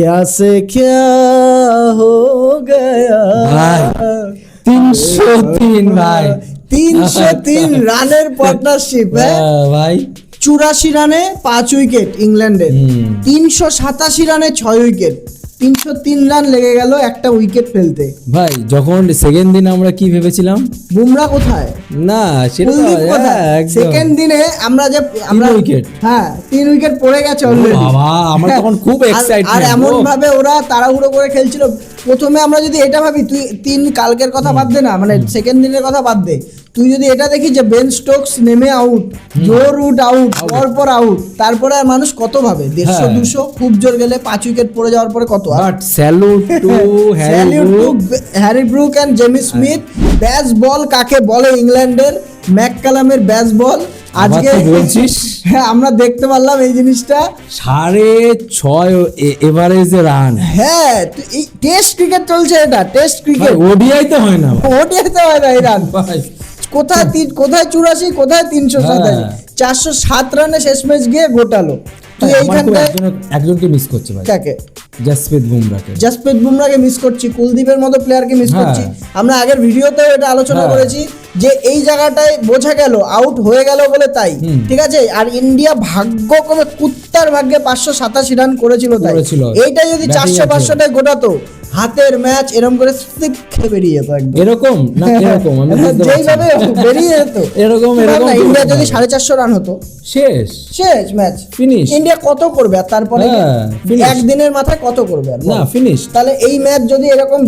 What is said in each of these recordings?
क्या से क्या हो गया ভাই তিনশো তিন ভাই তিনশো তিন রানের পার্টনারশিপ হ্যাঁ আহ, ভাই চুরাশি রানে পাঁচ উইকেট ইংল্যান্ডের হুম। তিনশো সাতাশি রানে ছয় উইকেট তিনশো তিন রান লেগে গেল একটা উইকেট ফেলতে। ভাই যখন সেকেন্ড দিন আমরা কি ভেবেছিলাম? বুমরা কোথায়? না সেটা কুলদীপ হ্যাঁ। সেকেন্ড দিনে আমরা যে আমরা wicket। হ্যাঁ তিন উইকেট পড়ে গেছে অলরেডি বাবা, আমার তখন খুব excitement, আর এমন ভাবে ওরা তাড়াহুড়ো করে খেলছিল। প্রথমে আমরা যদি এটা ভাবি তুই তিন কালকের কথা বাদ দে না মানে সেকেন্ড দিনের কথা বাদ দে। তুই যদি এটা দেখি যে বেন স্টোকস নেমে আউট জো রুট আউট পর পর আউট তারপরে আর মানুষ কত ভাবে? দেড়শো হ্যাঁ। দুশো খুব জোর গেলে পাঁচ উইকেট পড়ে যাওয়ার পরে কত? But salute to Harry Brook and Jamie Smith ব্যাস বল কাকে বলে ইংল্যান্ডের? ম্যাককালামের ব্যাস বল আজকে বলছিস? হ্যাঁ আমরা দেখতে পারলাম এই জিনিসটা। সাড়ে ছয় এভারেজে রান হ্যাঁ এই টেস্ট ক্রিকেট চলছে এটা টেস্ট ক্রিকেট ওডিআই তো হয় না। ওডিআইতে হয় না এই রান কোথায় তিন কোথায় চুরাশি কোথায় তিনশো সাতাশি? হ্যাঁ। চারশো সাত রানে শেষ ম্যাচ গিয়ে গোটালো। তুই আমার এইখানটায় একজনকে মিস করছে ভাই। কাকে? জাসপ্রীত বুমরাকে। জাসপ্রীত বুমরাকে মিস করছি কুলদীপের মতো প্লেয়ারকে মিস হ্যাঁ। করছি। আমরা আগের ভিডিওতেও এটা আলোচনা হ্যাঁ। করেছি যে এই জায়গাটায় বোঝা গেল আউট হয়ে গেল বলে তাই। ঠিক আছে? আর ইন্ডিয়া ভাগ্যক্রমে কুত্তার ভাগ্যে পাঁচশো সাতাশি রান করেছিল তাই। এইটা যদি চারশো। পাঁচশোটায় গোটাতো হাতের ম্যাচ এরকম করে স্লিপ খেয়ে বেরিয়ে যেত এরকম? না এরকম আমি যেইভাবে বেরিয়ে যেত। এরকম, এরকম ইন্ডিয়া যদি সাড়ে চারশো রান হতো। শেষ। শেষ ম্যাচ Finish. ইন্ডিয়া কত করবে? আর তারপরে হ্যাঁ, একদিনের মাথায় কত করবে না ফিনিশ তাহলে এই ম্যাচ যদি এরকম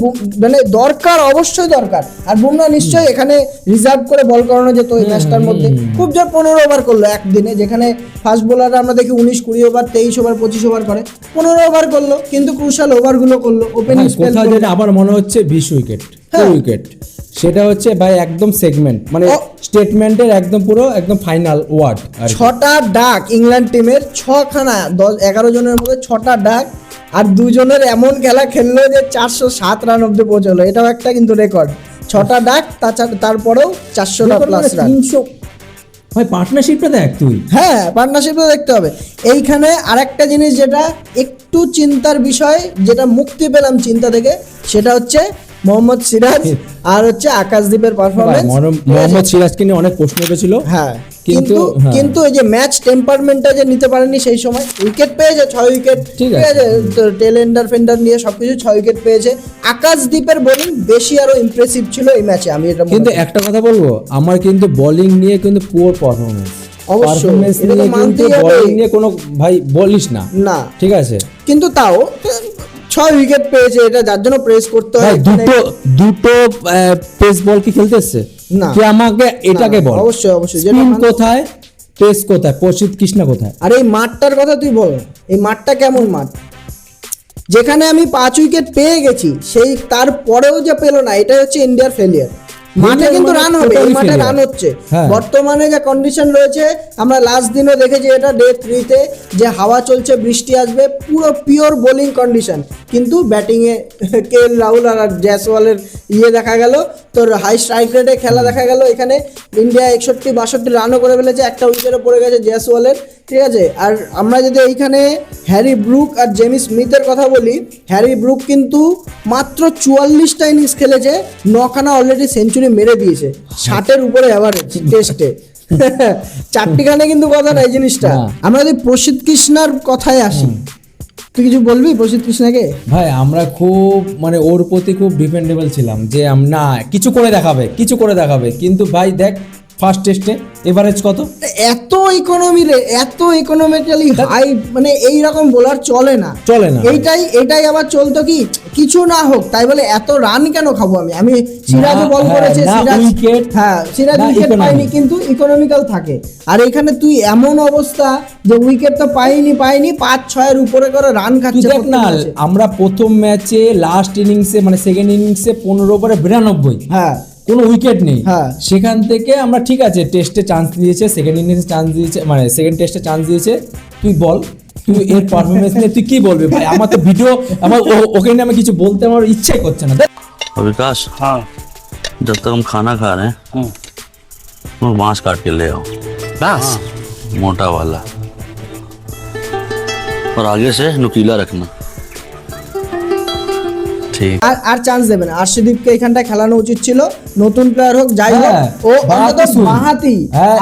মানে দরকার অবশ্যই দরকার। আর বুমরা নিশ্চয়ই এখানে রিজার্ভ করে বল করানো যেত এই ম্যাচটার মধ্যে। খুব জোর পনেরো ওভার করল একদিনে যেখানে ফাস্ট বোলাররা আমরা দেখি উনিশ কুড়ি ওভার তেইশ ওভার পঁচিশ ওভার করে। পনেরো ওভার করল কিন্তু ক্রুশাল ওভারগুলো করল। ওপেনিং কোথাও যেটা আমার মনে হচ্ছে বিশ উইকেট হ্যাঁ। উইকেট সেটা হচ্ছে ভাই একদম সেগমেন্ট মানে স্টেটমেন্টের একদম পুরো একদম ফাইনাল ওয়ার্ড ছটা ডাক ইংল্যান্ড টিমের ছখানা দশ এগারো জনের মধ্যে ছটা ডাক আর দুজনের এমন খেলা খেললো যে চারশো সাত রান অব্দি পৌঁছলো। এটাও একটা কিন্তু রেকর্ড ছটা ডাক তাছাড়া তারপরেও চারশোটা প্লাস মানে রান তিনশো ভাই পার্টনারশিপটা দেখ তুই। হ্যাঁ পার্টনারশিপটা দেখতে হবে। এইখানে আরেকটা জিনিস যেটা একটু চিন্তার বিষয় যেটা মুক্তি পেলাম চিন্তা থেকে সেটা হচ্ছে মোহাম্মদ সিরাজ আর হচ্ছে আকাশদীপের পারফরমেন্স মোহাম্মদ সিরাজকে নিয়ে অনেক প্রশ্ন উঠেছিল। হ্যাঁ। কিন্তু- কিন্তু হ্যাঁ। কিন্তু এই যে ম্যাচ টেম্পারমেন্টটা যে নিতে পারেনি সেই সময় উইকেট পেয়েছে ছয় উইকেট ঠিক আছে। টেল এন্ডার ফেন্ডার নিয়ে সবকিছু ছয় উইকেট পেয়েছে। আকাশদীপের বোলিং বেশি আরও ইমপ্রেসিভ ছিল এই ম্যাচে আমি এটা কিন্তু একটা কথা বলব আমার কিন্তু বোলিং নিয়ে কিন্তু পুয়ার পারফরমেন্স পারফরমেন্স নিয়ে কিন্তু বোলিং নিয়ে কোনো ভাই বলিস না। না। ঠিক আছে? কিন্তু তাও ছয় উইকেট পেয়েছে এটা যার জন্য প্রেস করতে হয় দুটো দুটো পেস বল কি খেলতে এসছে? না। তুই আমাকে এটাকে বল। অবশ্যই, অবশ্যই, স্পিন কোথায়? পেস কোথায়? প্রসিদ্ধ কৃষ্ণা কোথায়? আর এই মাঠটার কথা তুই বল। এই মাঠটা কেমন মাঠ? যেখানে আমি পাঁচ উইকেট পেয়ে গেছি সেই তারপরেও যে পেল না এটাই হচ্ছে ইন্ডিয়ার ফেলিয়ার মাঠে কিন্তু রান হবে এই মাঠে রান হচ্ছে। হ্যাঁ। বর্তমানে যে কন্ডিশন রয়েছে আমরা লাস্ট দিনও দেখেছি এটা ডে থ্রিতে যে হাওয়া চলছে বৃষ্টি আসবে পুরো পিওর বোলিং কন্ডিশন কিন্তু ব্যাটিংয়ে কে এল রাহুল আর জয়সওয়ালের ইয়ে দেখা গেল তোর হাই স্ট্রাইক রেটে খেলা দেখা গেল এখানে ইন্ডিয়া একষট্টি বাষট্টি রানও করে ফেলেছে একটা উইকেটে পড়ে গেছে জয়সওয়ালের ঠিক আছে? আর আমরা যদি এইখানে হ্যারি ব্রুক আর জেমি স্মিথের কথা বলি হ্যারি ব্রুক কিন্তু মাত্র চুয়াল্লিশটা ইনিংস খেলেছে নখানা অলরেডি সেঞ্চুরি মেরে দিয়েছে। ষাটের উপরে অ্যাভারেজ টেস্টে চারটিখানে কিন্তু কথা নাই এই জিনিসটা। আমরা যদি প্রসিদ্ধ কৃষ্ণার কথায় আসি তুই কিছু বলবি প্রসিদ্ধ কৃষ্ণাকে? ভাই আমরা খুব মানে ওর প্রতি খুব ডিপেন্ডেবল ছিলাম যে না কিছু করে দেখাবে কিছু করে দেখাবে। কিন্তু ভাই দেখ ফার্স্ট টেস্টে এভারেজ কত? এত ইকোনমি রে এত ইকোনমিক্যালি হাই মানে এই রকম বোলার চলে না। চলে না। এইটাই এটাই আবার চলতো কি কিছু না হোক তাই বলে এত রান কেন খাব আমি? আমি সিরাজও না, বল হ্যাঁ, করেছে সিরাজ wicket, হ্যাঁ সিরাজ উইকেট। পায়নি কিন্তু ইকোনমিক্যাল থাকে। আর এখানে তুই এমন অবস্থা যে উইকেট তো পাইনি পাইনি পাঁচ ছয়ের উপরে করে রান খাচ্ছে দেখ না। আমরা প্রথম ম্যাচে লাস্ট ইনিংসে মানে সেকেন্ড ইনিংসে পনেরো ওভারে বিরানব্বই। হ্যাঁ। কোনো উইকেট নেই হ্যাঁ। সেখান থেকে আমরা ঠিক আছে টেস্টে চান্স দিয়েছে সেকেন্ড ইনিংসে চান্স দিয়েছে মানে সেকেন্ড টেস্টে চান্স দিয়েছে তুই বল তুই এর পারফরমেন্স নিয়ে তুই কি বলবি ভাই আমার তো ভিডিও আমার ও- ওকে নিয়ে আমি কিছু বলতে আমার ইচ্ছাই করছে না দেখ, और विकास हाँ जब तक हम खाना खा रहे हैं हम्म। वो बांस काट के ले आओ बस मोटा वाला और आगे से नुकीला रखना ঠিক। আর আর চান্স দেবেন আর্শদীপকে এখানটায় খেলানো উচিত ছিল। নতুন প্লেয়ার হোক যাই হোক হ্যাঁ, ও অন্তত সুর। বাহাতি হ্যাঁ,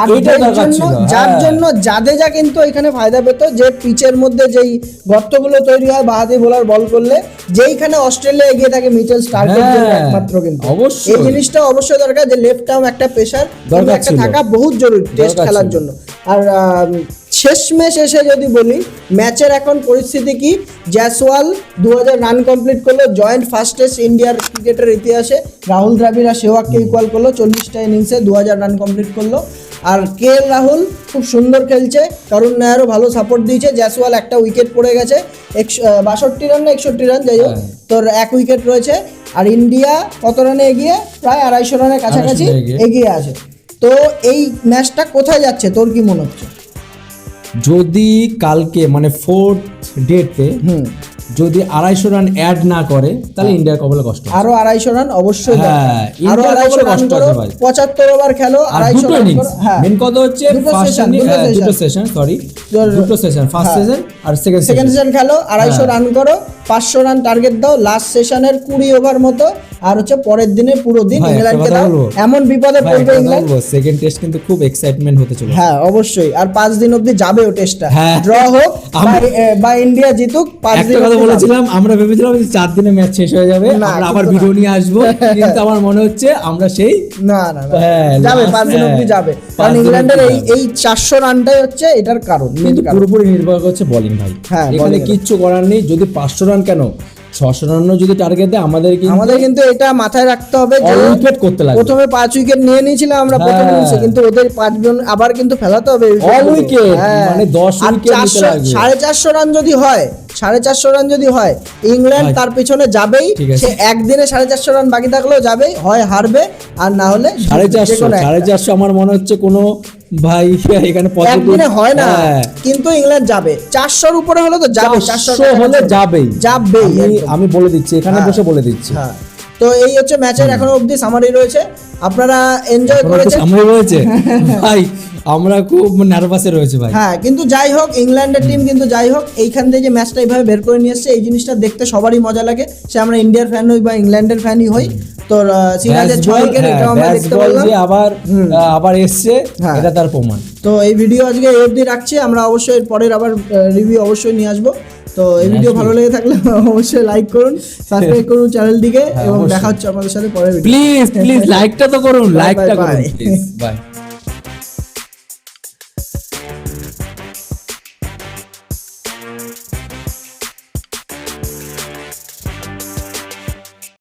ছিল, যার হ্যাঁ। জন্য জাদেজা কিন্তু এখানে ফায়দা পেত যে পিচের মধ্যে যেই গর্তগুলো তৈরি হয় বাহাতি বোলার বল করলে যেইখানে অস্ট্রেলিয়া এগিয়ে থাকে মিচেল স্টার্কের জন্য হ্যাঁ, একমাত্র কিন্তু। অবশ্যই। এই জিনিসটা অবশ্যই দরকার যে লেফট আর্ম একটা দরকার একটা থাকা বহুত জরুরি টেস্ট খেলার জন্য। আর শেষমেশ এসে যদি বলি ম্যাচের এখন পরিস্থিতি কি? জ্যাসওয়াল দু হাজার রান কমপ্লিট করল জয়েন্ট ফাস্টেস্ট ইন্ডিয়ার ক্রিকেটের ইতিহাসে। রাহুল দ্রাবিড় আর সেওয়াগকে ইকুয়াল করল চল্লিশটা ইনিংসে দু হাজার রান কমপ্লিট করল। আর কে এল রাহুল খুব সুন্দর খেলছে করুণ নায়ারও ভালো সাপোর্ট দিয়েছে। জ্যাসওয়াল একটা উইকেট পড়ে গেছে একশো বাষট্টি রান না একষট্টি রান যাই হোক হ্যাঁ। তোর এক উইকেট রয়েছে। আর ইন্ডিয়া কত রানে এগিয়ে? প্রায় আড়াইশো রানের কাছাকাছি। এগিয়ে। আছে। তো এই ম্যাচটা কোথায় যাচ্ছে? তোর কি মনে হচ্ছে? যদি কালকে মানে ফোর্থ ডেটে হুম। যদি আড়াইশো রান অ্যাড না করে তাহলে ইন্ডিয়ার কপালে কষ্ট আরও আড়াইশো রান অবশ্যই হ্যাঁ। আরও আড়াইশো কষ্ট ভাই। পঁচাত্তর ওভার খেলো আড়াইশো ইনিংস হ্যাঁ। মেন কথা হচ্ছে দুটো সেশন সরি দুটো সেশন ফার্স্ট হ্যাঁ। সেশন আর সেকেন্ড সেকেন্ড সেশন খেলো আড়াইশো হ্যাঁ। রান করো পাঁচশো রান টার্গেট দাও লাস্ট সেশনের কুড়ি ওভার মতো আর হচ্ছে পরের দিনে পুরো দিন ইংল্যান্ডকে দাও এমন বিপদে পড়বে ইংল্যান্ড সেকেন্ড টেস্ট কিন্তু খুব এক্সাইটমেন্ট হতে চলেছে। হ্যাঁ অবশ্যই। আর পাঁচ দিন অবধি যাবে ও টেস্টটা হ্যাঁ। ড্র হোক আমরা- বা- ইন্ডিয়া জিতুক পাঁচ দিন কথা বলেছিলাম আমরা ভেবেছিলাম যে চার দিনে ম্যাচ শেষ হয়ে যাবে আমরা আবার ভিডিও নিয়ে আসব কিন্তু আমার মনে হচ্ছে আমরা সেই না না হ্যাঁ, যাবে পাঁচ দিন অবধি হ্যাঁ, যাবে। কারণ ইংল্যান্ডের এই এই চারশো রানটাই হচ্ছে এটার কারণ কিন্তু। পুরোপুরি নির্ভর করছে বোলিং ভাই। হ্যাঁ, এখানে কিচ্ছু করার নেই যদি পাঁচশো রান কেন? ছশো রানও যদি টার্গেট দেয় আমাদের কিন্তু আমাদের কিন্তু এটা মাথায় রাখতে হবে যে উইকেট করতে লাগবে। প্রথমে পাঁচ উইকেট নিয়ে নিয়েছিলাম আমরা প্রথম হ্যাঁ। ইনিংসে কিন্তু ওদের পাঁচ জন আবার কিন্তু ফেলাতে হবে অল উইকেট হ্যাঁ। মানে দশ উইকেট সাড়ে চারশো রান যদি হয় সাড়ে চারশো রান যদি হয় ইংল্যান্ড তার পেছনে যাবেই। সে একদিনে সাড়ে চারশো রান বাকি থাকলেও যাবেই হয় হারবে আর না হলে সাড়ে চারশো সাড়ে চারশো আমার মনে হচ্ছে কোনো ভাই এখানে একদিনে হয় না হ্যাঁ। কিন্তু ইংল্যান্ড যাবে। চারশোর উপরে হলে তো যাবে চারশো হলে যাবেই। যাবেই আমি বলে দিচ্ছি এখানে হ্যাঁ। বসে বলে দিচ্ছি। হ্যাঁ। তো এই হচ্ছে ম্যাচের এখনও অবধি সামারি রয়েছে। আপনারা এনজয় করেছেন। সামনে রয়েছে? ভাই আমরা খুব নার্ভাসে রয়েছে ভাই। হ্যাঁ কিন্তু যাই হোক ইংল্যান্ডের টিম কিন্তু যাই হোক এইখান থেকে যে ম্যাচটা এইভাবে বের করে নিয়ে এসছে এই জিনিসটা দেখতে সবারই মজা লাগে। সে আমরা ইন্ডিয়ার ফ্যান হই বা ইংল্যান্ডের ফ্যানই হই। তোর সিরাজের ছয় উইকেট হ্যাঁ, এটা আমরা দেখতে বল পারলাম যে আবার আবার এসছে হ্যাঁ। এটা তার প্রমাণ। তো এই ভিডিও আজকে এই অবধি রাখছি। আমরা অবশ্যই পরের আবার রিভিউ অবশ্যই নিয়ে আসব। তো এই ভিডিও ভালো লেগে থাকলে অবশ্যই লাইক করুন সাবস্ক্রাইব করুন চ্যানেলটিকে হ্যাঁ, এবং। দেখা হচ্ছে আমাদের সাথে পরের ভিডিও প্লিজ প্লিজ লাইকটা তো করুন লাইকটা করুন প্লিজ বাই